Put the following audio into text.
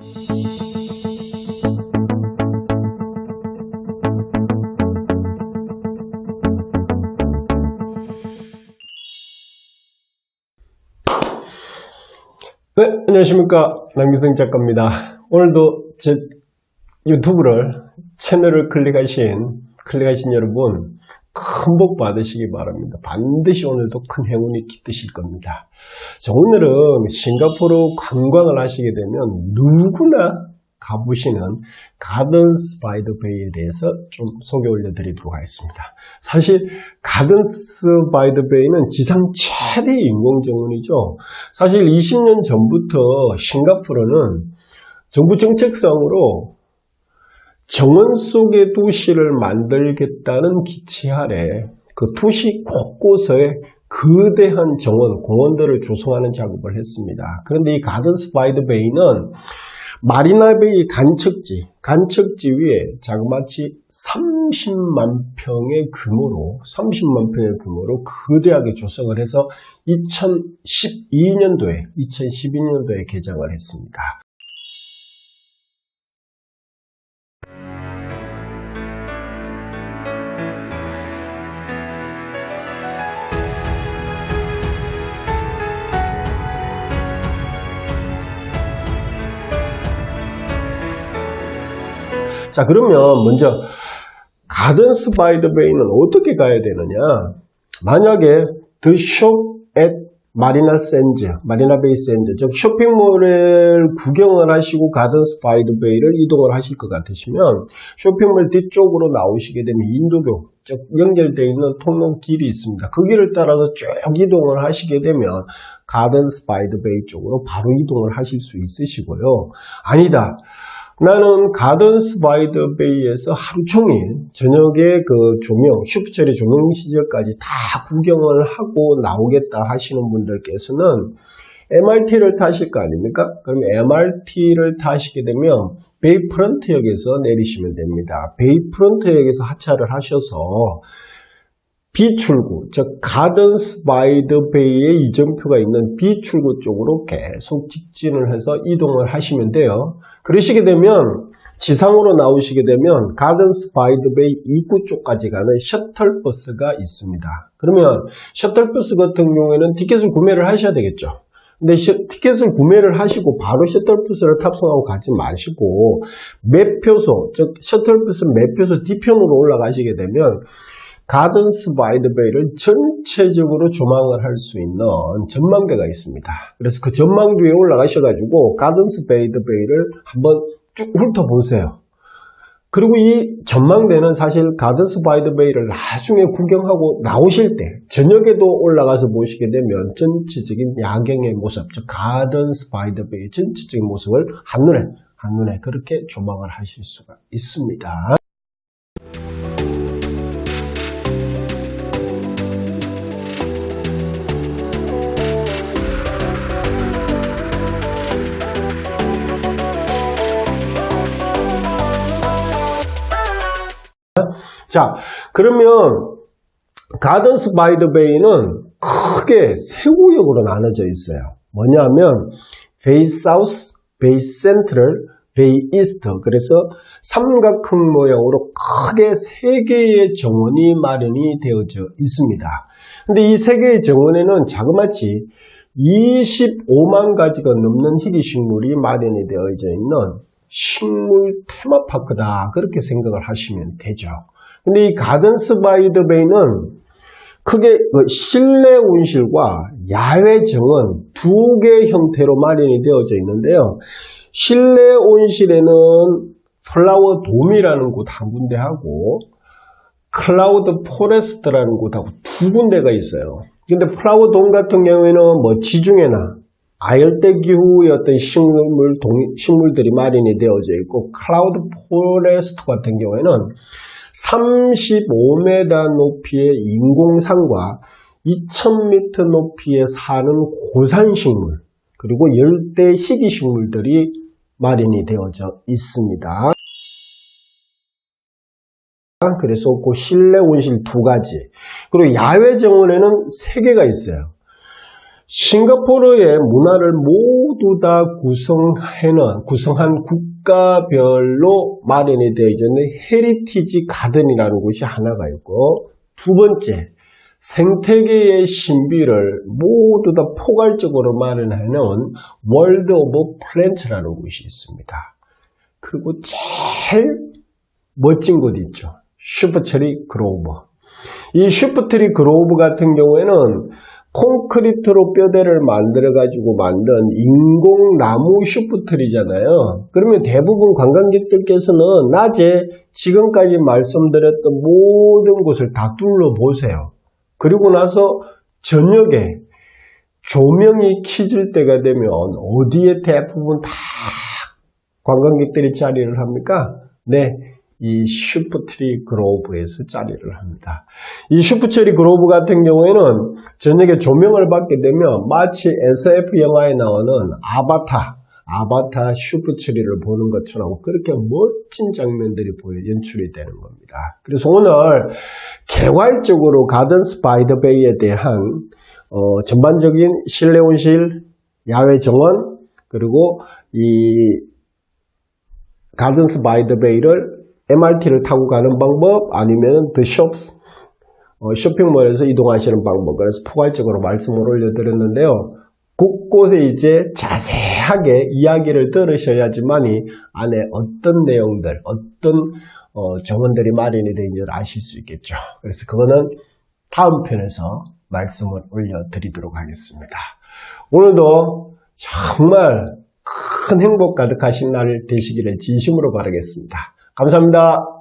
네, 안녕하십니까. 남기성 작가입니다. 오늘도 제 유튜브를, 채널을 클릭하신, 클릭하신 여러분, 큰 복 받으시기 바랍니다. 반드시 오늘도 큰 행운이 깃드실 겁니다. 자, 오늘은 싱가포르 관광을 하시게 되면 누구나 가보시는 가든스 바이더 베이에 대해서 좀 소개 올려드리도록 하겠습니다. 사실 가든스 바이더 베이는 지상 최대 인공 정원이죠. 사실 20년 전부터 싱가포르는 정부 정책상으로 정원 속의 도시를 만들겠다는 기치 아래 그 도시 곳곳에 거대한 정원, 공원들을 조성하는 작업을 했습니다. 그런데 이 가든스 바이더 베이는 마리나베이 간척지, 간척지 위에 자그마치 30만 평의 규모로, 30만 평의 규모로 거대하게 조성을 해서 2012년도에, 2012년도에 개장을 했습니다. 자, 그러면 먼저 가든스 바이 더 베이는 어떻게 가야 되느냐? 만약에 The 마리나 샌즈, 마리나 베이 샌즈, 즉 쇼핑몰을 구경을 하시고 가든스 바이 더 베이를 이동을 하실 것 같으시면 쇼핑몰 뒤쪽으로 나오시게 되면 인도교, 즉 연결되어 있는 통로 길이 있습니다. 그 길을 따라서 쭉 이동을 하시게 되면 가든스 바이 더 베이 쪽으로 바로 이동을 하실 수 있으시고요. 아니다. 나는 가든스 바이 더 베이에서 하루 종일 저녁에 그 조명, 슈프처리 조명 시절까지 다 구경을 하고 나오겠다 하시는 분들께서는 MRT를 타실 거 아닙니까? 그럼 MRT를 타시게 되면 베이프런트역에서 내리시면 됩니다. 베이프런트역에서 하차를 하셔서 B출구, 즉 가든스 바이 더 베이의 이정표가 있는 B출구 쪽으로 계속 직진을 해서 이동을 하시면 돼요. 그러시게 되면 지상으로 나오시게 되면 가든스 바이 더 베이 입구 쪽까지 가는 셔틀버스가 있습니다. 그러면 셔틀버스 같은 경우에는 티켓을 구매를 하셔야 되겠죠. 근데 셔, 티켓을 구매를 하시고 바로 셔틀버스를 탑승하고 가지 마시고 매표소, 즉 셔틀버스 매표소 뒤편으로 올라가시게 되면 가든스 바이 더 베이를 전체적으로 조망을 할 수 있는 전망대가 있습니다. 그래서 그 전망대 위에 올라가셔가지고 가든스 바이 더 베이를 한번 쭉 훑어보세요. 그리고 이 전망대는 사실 가든스 바이 더 베이를 나중에 구경하고 나오실 때 저녁에도 올라가서 보시게 되면 전체적인 야경의 모습, 즉 가든스 바이 더 베이의 전체적인 모습을 한눈에 한눈에 그렇게 조망을 하실 수가 있습니다. 자, 그러면 가든스 바이 더 베이는 크게 세 구역으로 나눠져 있어요. 뭐냐면 베이 사우스, 베이 센트럴, 베이 이스트 그래서 삼각형 모양으로 크게 세 개의 정원이 마련이 되어져 있습니다. 근데 이 세 개의 정원에는 자그마치 25만 가지가 넘는 희귀식물이 마련이 되어져 있는 식물 테마파크다 그렇게 생각을 하시면 되죠. 근데 이 가든스 바이 더 베이는 크게 그 실내 온실과 야외 정원 두개 형태로 마련이 되어져 있는데요. 실내 온실에는 플라워 돔이라는 곳 한 군데 하고 클라우드 포레스트라는 곳하고 두 군데가 있어요. 근데 플라워 돔 같은 경우에는 뭐 지중해나 아열대 기후의 어떤 식물, 동, 식물들이 마련이 되어져 있고 클라우드 포레스트 같은 경우에는 35m 높이의 인공산과 2000m 높이에 사는 고산식물 그리고 열대 희귀식물들이 마련이 되어져 있습니다. 그래서 그 실내 온실 두 가지 그리고 야외 정원에는 세 개가 있어요. 싱가포르의 문화를 모두 다 구성해는 구성한 국가별로 마련이 되어 있는 헤리티지 가든이라는 곳이 하나가 있고 두 번째 생태계의 신비를 모두 다 포괄적으로 마련하는 월드 오브 플랜트라는 곳이 있습니다. 그리고 제일 멋진 곳이 있죠. 슈퍼체리 그로브. 이 슈퍼트리 그로브 같은 경우에는 콘크리트로 뼈대를 만들어 가지고 만든 인공 나무 슈퍼트리잖아요. 그러면 대부분 관광객들께서는 낮에 지금까지 말씀드렸던 모든 곳을 다 둘러 보세요. 그리고 나서 저녁에 조명이 켜질 때가 되면 어디에 대부분 다 관광객들이 자리를 합니까? 네, 이 슈퍼트리 그로브에서 자리를 합니다. 이 슈퍼트리 그로브 같은 경우에는 저녁에 조명을 받게 되면 마치 SF 영화에 나오는 아바타, 아바타 슈퍼트리를 보는 것처럼 그렇게 멋진 장면들이 보여 연출이 되는 겁니다. 그래서 오늘 개괄적으로 가든 스파이더 베이에 대한 어, 전반적인 실내 온실, 야외 정원, 그리고 이 가든스 바이 더 베이를 MRT를 타고 가는 방법 아니면 더 쇼프스 어, 쇼핑몰에서 이동하시는 방법 그래서 포괄적으로 말씀을 올려드렸는데요. 곳곳에 이제 자세하게 이야기를 들으셔야지만이 안에 어떤 내용들, 어떤 어, 정원들이 마련이 되는지를 아실 수 있겠죠. 그래서 그거는 다음 편에서 말씀을 올려드리도록 하겠습니다. 오늘도 정말 큰 행복 가득하신 날 되시기를 진심으로 바라겠습니다. 감사합니다.